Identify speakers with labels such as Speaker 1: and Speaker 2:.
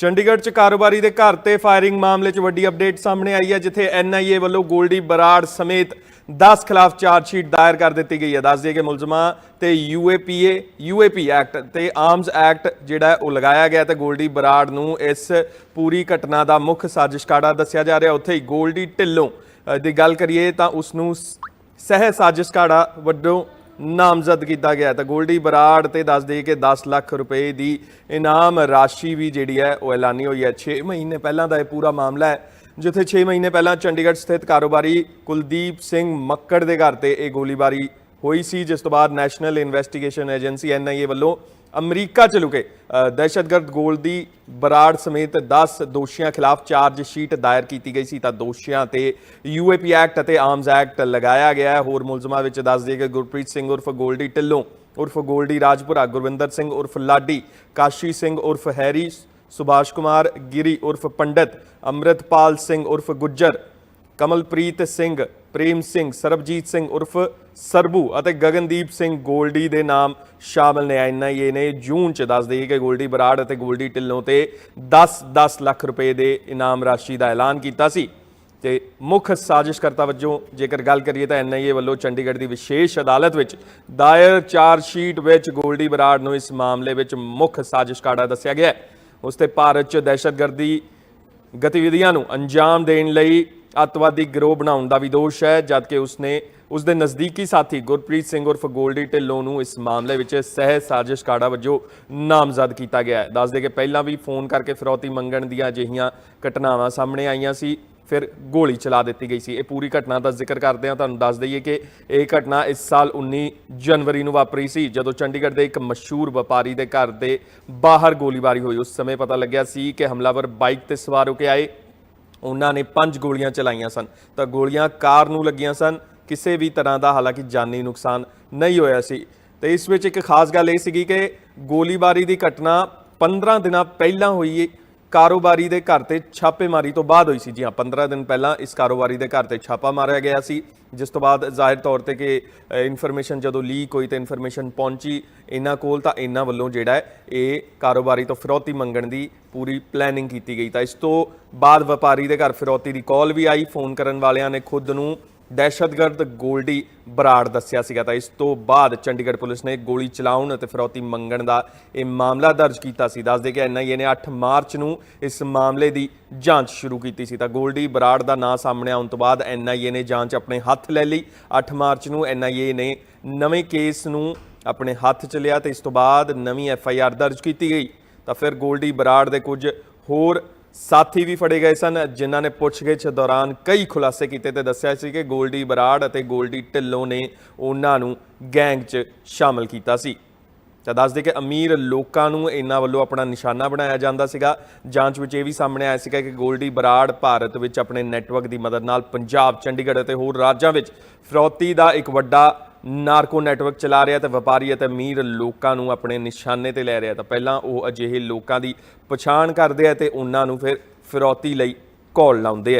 Speaker 1: ਚੰਡੀਗੜ੍ਹ 'ਚ ਕਾਰੋਬਾਰੀ ਦੇ ਘਰ ਤੇ ਫਾਇਰਿੰਗ ਮਾਮਲੇ 'ਚ ਵੱਡੀ ਅਪਡੇਟ ਸਾਹਮਣੇ ਆਈ ਹੈ, ਜਿੱਥੇ ਐਨਆਈਏ ਵੱਲੋਂ ਗੋਲਡੀ ਬਰਾੜ ਸਮੇਤ 10 ਖਿਲਾਫ ਚਾਰਜ ਸ਼ੀਟ ਦਾਇਰ ਕਰ ਦਿੱਤੀ ਗਈ ਹੈ। ਦੱਸ ਦਈਏ ਕਿ ਮੁਲਜ਼ਮਾਂ ਤੇ ਯੂਏਪੀਏ ਯੂਏਪੀ ਐਕਟ ਤੇ ਆਰਮਸ ਐਕਟ ਜਿਹੜਾ ਉਹ ਲਗਾਇਆ ਗਿਆ ਤੇ ਗੋਲਡੀ ਬਰਾੜ ਨੂੰ ਇਸ ਪੂਰੀ ਘਟਨਾ ਦਾ ਮੁੱਖ ਸਾਜ਼ਿਸ਼ਕਾੜਾ ਦੱਸਿਆ ਜਾ ਰਿਹਾ। ਉੱਥੇ ਹੀ ਗੋਲਡੀ ਢਿੱਲੋਂ ਦੀ ਗੱਲ ਕਰੀਏ ਤਾਂ ਉਸ ਨੂੰ ਸਹਿ ਸਾਜ਼ਿਸ਼ਕਾਰਾ ਵੱਲੋਂ ਨਾਮਜ਼ਦ ਕੀਤਾ ਗਿਆ ਤਾਂ ਗੋਲਡੀ ਬਰਾੜ ਤੇ ਦੱਸ ਦੇਈਏ ਕਿ 10 ਲੱਖ ਰੁਪਏ ਦੀ ਇਨਾਮ ਰਾਸ਼ੀ ਵੀ ਜਿਹੜੀ ਹੈ, ਉਹ ਐਲਾਨੀ ਹੋਈ ਹੈ। 6 ਮਹੀਨੇ ਪਹਿਲਾਂ ਦਾ ਇਹ ਪੂਰਾ ਮਾਮਲਾ ਹੈ, ਜਿੱਥੇ 6 ਮਹੀਨੇ ਪਹਿਲਾਂ ਚੰਡੀਗੜ੍ਹ ਸਥਿਤ ਕਾਰੋਬਾਰੀ ਕੁਲਦੀਪ ਸਿੰਘ ਮੱਕੜ ਦੇ ਘਰ ਤੇ ਇਹ ਗੋਲੀਬਾਰੀ ਹੋਈ ਸੀ ਜਿਸ ਤੋਂ ਬਾਅਦ ਨੈਸ਼ਨਲ ਇਨਵੈਸਟੀਗੇਸ਼ਨ ਏਜੰਸੀ ਐਨਆਈਏ ਵੱਲੋਂ ਅਮਰੀਕਾ ਚ ਲੁਕੇ। ਅ, ਦਹਿਸ਼ਤਗਰਦ ਗੋਲਦੀ ਬਰਾੜ ਸਮੇਤ 10 ਦੋਸ਼ੀਆਂ ਖਿਲਾਫ ਚਾਰਜ ਸ਼ੀਟ ਦਾਇਰ ਕੀਤੀ ਗਈ ਸੀ। ਤਾਂ ਦੋਸ਼ੀਆਂ ਤੇ ਯੂਏਪੀ ਐਕਟ ਅਤੇ ਆਰਮਸ ਐਕਟ ਲਗਾਇਆ ਗਿਆ ਹੈ। ਹੋਰ ਮੁਲਜ਼ਮਾਂ ਵਿੱਚ ਦੱਸ ਦਈਏ ਕਿ ਗੁਰਪ੍ਰੀਤ ਸਿੰਘ ਉਰਫ ਗੋਲਡੀ ਢਿੱਲੋਂ ਉਰਫ ਗੋਲਡੀ ਰਾਜਪੁਰਾ ਗੁਰਵਿੰਦਰ ਸਿੰਘ ਉਰਫ ਲਾਡੀ ਕਾਸ਼ੀ ਸਿੰਘ ਉਰਫ ਹੈਰੀ ਸੁਭਾਸ਼ ਕੁਮਾਰ ਗਿਰੀ ਉਰਫ ਪੰਡਤ ਅੰਮ੍ਰਿਤਪਾਲ ਸਿੰਘ ਉਰਫ ਗੁੱਜਰ ਕਮਲਪ੍ਰੀਤ ਸਿੰਘ, ਪ੍ਰੇਮ ਸਿੰਘ, ਸਰਬਜੀਤ ਸਿੰਘ ਉਰਫ ਸਰਬੂ ਅਤੇ ਗਗਨਦੀਪ ਸਿੰਘ ਗੋਲਡੀ ਦੇ ਨਾਮ ਸ਼ਾਮਲ ਨੇ। ਐਨਆਈਏ ਨੇ, ਜੂਨ ਚ ਦੱਸ ਦਈਏ ਕਿ ਗੋਲਡੀ ਬਰਾੜ ਅਤੇ ਗੋਲਡੀ ਢਿੱਲੋਂ ਤੇ 10-10 ਲੱਖ ਰੁਪਏ ਦੇ ਇਨਾਮ ਰਾਸ਼ੀ ਦਾ ਐਲਾਨ ਕੀਤਾ ਸੀ। ਤੇ ਮੁੱਖ ਸਾਜ਼ਿਸ਼ਕਰਤਾ ਵਜੋਂ ਜੇਕਰ ਗੱਲ ਕਰੀਏ ਤਾਂ ਐਨਆਈਏ ਵੱਲੋਂ ਚੰਡੀਗੜ੍ਹ ਦੀ ਵਿਸ਼ੇਸ਼ ਅਦਾਲਤ ਵਿੱਚ ਦਾਇਰ ਚਾਰਜ ਸ਼ੀਟ ਵਿੱਚ ਗੋਲਡੀ ਬਰਾੜ ਨੂੰ ਇਸ ਮਾਮਲੇ ਵਿੱਚ ਮੁੱਖ ਸਾਜ਼ਿਸ਼ਕਾਰਾ ਦੱਸਿਆ ਗਿਆ। ਹੈ ਉਸ ਤੇ ਭਾਰਤ 'ਚ ਦਹਿਸ਼ਤਗਰਦੀ ਗਤੀਵਿਧੀਆਂ ਨੂੰ ਅੰਜਾਮ ਦੇਣ ਲਈ ਅੱਤਵਾਦੀ ਗਿਰੋਹ ਬਣਾਉਣ ਦਾ ਵੀ ਦੋਸ਼ ਹੈ, ਜਦਕਿ ਉਸਨੇ ਉਸ ਦੇ ਨਜ਼ਦੀਕੀ ਸਾਥੀ ਗੁਰਪ੍ਰੀਤ ਸਿੰਘ ਉਰਫ ਗੋਲਡੀ ਢਿੱਲੋਂ ਨੂੰ ਇਸ ਮਾਮਲੇ ਵਿੱਚ ਸਹਿ ਸਾਜ਼ਿਸ਼ ਕਾੜਾ ਵਜੋਂ ਨਾਮਜ਼ਦ ਕੀਤਾ ਗਿਆ ਹੈ। ਦੱਸਦੇ ਕਿ ਪਹਿਲਾਂ ਵੀ ਫੋਨ ਕਰਕੇ ਫਿਰੌਤੀ ਮੰਗਣ ਦੀਆਂ ਅਜਿਹੀਆਂ ਘਟਨਾਵਾਂ ਸਾਹਮਣੇ ਆਈਆਂ ਸੀ, ਫਿਰ ਗੋਲੀ ਚਲਾ ਦਿੱਤੀ ਗਈ ਸੀ। ਇਹ ਪੂਰੀ ਘਟਨਾ ਦਾ ਜ਼ਿਕਰ ਕਰਦੇ ਹਾਂ, ਤੁਹਾਨੂੰ ਦੱਸ ਦਈਏ ਕਿ ਇਹ ਘਟਨਾ ਇਸ ਸਾਲ 19 ਜਨਵਰੀ ਨੂੰ ਵਾਪਰੀ ਸੀ, ਜਦੋਂ ਚੰਡੀਗੜ੍ਹ ਦੇ ਇੱਕ ਮਸ਼ਹੂਰ ਵਪਾਰੀ ਦੇ ਘਰ ਦੇ ਬਾਹਰ ਗੋਲੀਬਾਰੀ ਹੋਈ। ਉਸ ਸਮੇਂ ਪਤਾ ਲੱਗਿਆ ਸੀ ਕਿ ਹਮਲਾਵਰ ਬਾਈਕ ਤੇ ਸਵਾਰ ਹੋ ਕੇ ਆਏ। ਉਹਨਾਂ ਨੇ ਪੰਜ ਗੋਲੀਆਂ ਚਲਾਈਆਂ ਸਨ। ਤਾਂ ਗੋਲੀਆਂ ਕਾਰ ਨੂੰ ਲੱਗੀਆਂ ਸਨ। ਕਿਸੇ ਵੀ ਤਰ੍ਹਾਂ ਦਾ ਹਾਲਾਂਕਿ ਜਾਨੀ ਨੁਕਸਾਨ ਨਹੀਂ ਹੋਇਆ ਸੀ। ਤੇ ਇਸ ਵਿੱਚ ਇੱਕ ਖਾਸ ਗੱਲ ਇਹ ਸੀਗੀ ਕਿ ਗੋਲੀਬਾਰੀ ਦੀ ਘਟਨਾ 15 ਦਿਨਾਂ ਪਹਿਲਾਂ ਹੋਈ ਕਾਰੋਬਾਰੀ ਦੇ ਘਰ ਤੇ ਛਾਪੇਮਾਰੀ ਤੋਂ ਬਾਅਦ ਹੋਈ ਸੀ ਜੀ ਹਾਂ 15 ਦਿਨ ਪਹਿਲਾਂ ਇਸ ਕਾਰੋਬਾਰੀ ਦੇ ਘਰ ਤੇ ਛਾਪਾ ਮਾਰਿਆ ਗਿਆ ਸੀ। ਜਿਸ ਤੋਂ ਬਾਅਦ ਜ਼ਾਹਿਰ ਤੌਰ ਤੇ ਕਿ ਇਨਫੋਰਮੇਸ਼ਨ ਜਦੋਂ ਲੀਕ ਹੋਈ ਤੇ ਇਨਫੋਰਮੇਸ਼ਨ ਪਹੁੰਚੀ ਇਹਨਾਂ ਕੋਲ ਤਾਂ ਇਹਨਾਂ ਵੱਲੋਂ ਜਿਹੜਾ ਹੈ ਇਹ ਕਾਰੋਬਾਰੀ ਤੋਂ ਫਿਰੌਤੀ ਮੰਗਣ ਦੀ ਪੂਰੀ ਪਲੈਨਿੰਗ ਕੀਤੀ ਗਈ। ਤਾਂ ਇਸ ਤੋਂ ਬਾਅਦ ਵਪਾਰੀ ਦੇ ਘਰ ਫਿਰੌਤੀ ਦੀ ਕਾਲ ਵੀ ਆਈ ਫੋਨ ਕਰਨ ਵਾਲਿਆਂ ਨੇ ਖੁਦ ਨੂੰ ਦਹਿਸ਼ਤਗਰਦ ਗੋਲਡੀ ਬਰਾੜ ਦੱਸਿਆ ਸੀਗਾ ਤਾਂ ਇਸ ਤੋਂ ਬਾਅਦ ਚੰਡੀਗੜ੍ਹ ਪੁਲਿਸ ਨੇ ਗੋਲੀ ਚਲਾਉਣ ਅਤੇ ਫਿਰੌਤੀ ਮੰਗਣ ਦਾ ਇਹ ਮਾਮਲਾ ਦਰਜ ਕੀਤਾ ਸੀ। ਦੱਸਦੇ ਕਿ ਐਨਆਈਏ ਨੇ 8 ਮਾਰਚ ਨੂੰ ਇਸ ਮਾਮਲੇ ਦੀ ਜਾਂਚ ਸ਼ੁਰੂ ਕੀਤੀ ਸੀ। ਤਾਂ ਗੋਲਡੀ ਬਰਾੜ ਦਾ ਨਾਂ ਸਾਹਮਣੇ ਆਉਣ ਤੋਂ ਬਾਅਦ ਐਨਆਈਏ ਨੇ ਜਾਂਚ ਆਪਣੇ ਹੱਥ ਲੈ ਲਈ। 8 ਮਾਰਚ ਨੂੰ ਐਨਆਈਏ ਨੇ ਨਵੇਂ ਕੇਸ ਨੂੰ ਆਪਣੇ ਹੱਥ 'ਚ ਲਿਆ ਤੇ ਇਸ ਤੋਂ ਬਾਅਦ ਨਵੀਂ ਐਫਆਈਆਰ ਦਰਜ ਕੀਤੀ ਗਈ। ਤਾਂ ਫਿਰ ਗੋਲਡੀ ਬਰਾੜ ਦੇ ਕੁਝ ਹੋਰ ਸਾਥੀ ਵੀ ਫੜੇ ਗਏ ਸਨ, ਜਿਨ੍ਹਾਂ ਨੇ ਪੁੱਛਗਿੱਛ ਦੌਰਾਨ ਕਈ ਖੁਲਾਸੇ ਕੀਤੇ ਤੇ ਦੱਸਿਆ ਸੀ ਕਿ ਗੋਲਡੀ ਬਰਾੜ ਅਤੇ ਗੋਲਡੀ ਢਿੱਲੋਂ ਨੇ ਉਹਨਾਂ ਨੂੰ ਗੈਂਗ 'ਚ ਸ਼ਾਮਲ ਕੀਤਾ ਸੀ। ਤਾਂ ਦੱਸਦੇ ਕਿ ਅਮੀਰ ਲੋਕਾਂ ਨੂੰ ਇਹਨਾਂ ਵੱਲੋਂ ਆਪਣਾ ਨਿਸ਼ਾਨਾ ਬਣਾਇਆ ਜਾਂਦਾ ਸੀਗਾ। ਜਾਂਚ ਵਿੱਚ ਇਹ ਵੀ ਸਾਹਮਣੇ ਆਇਆ ਸੀਗਾ ਕਿ ਗੋਲਡੀ ਬਰਾੜ ਭਾਰਤ ਵਿੱਚ ਆਪਣੇ ਨੈਟਵਰਕ ਦੀ ਮਦਦ ਨਾਲ ਪੰਜਾਬ, ਚੰਡੀਗੜ੍ਹ ਅਤੇ ਹੋਰ ਰਾਜਾਂ ਵਿੱਚ ਫਰੌਤੀ ਦਾ ਇੱਕ ਵੱਡਾ ਨਾਰਕੋ ਨੈਟਵਰਕ ਚਲਾ ਰਿਹਾ ਤੇ ਵਪਾਰੀ ਅਤੇ ਅਮੀਰ ਲੋਕਾਂ ਨੂੰ ਆਪਣੇ ਨਿਸ਼ਾਨੇ ਤੇ ਲੈ ਰਿਹਾ। ਤਾਂ ਪਹਿਲਾਂ ਉਹ ਅਜਿਹੇ ਲੋਕਾਂ ਦੀ ਪਛਾਣ ਕਰਦੇ ਆ ਤੇ ਉਹਨਾਂ ਨੂੰ ਫਿਰ ਫਿਰੌਤੀ ਲਈ ਕਾਲ ਲਾਉਂਦੇ ਆ।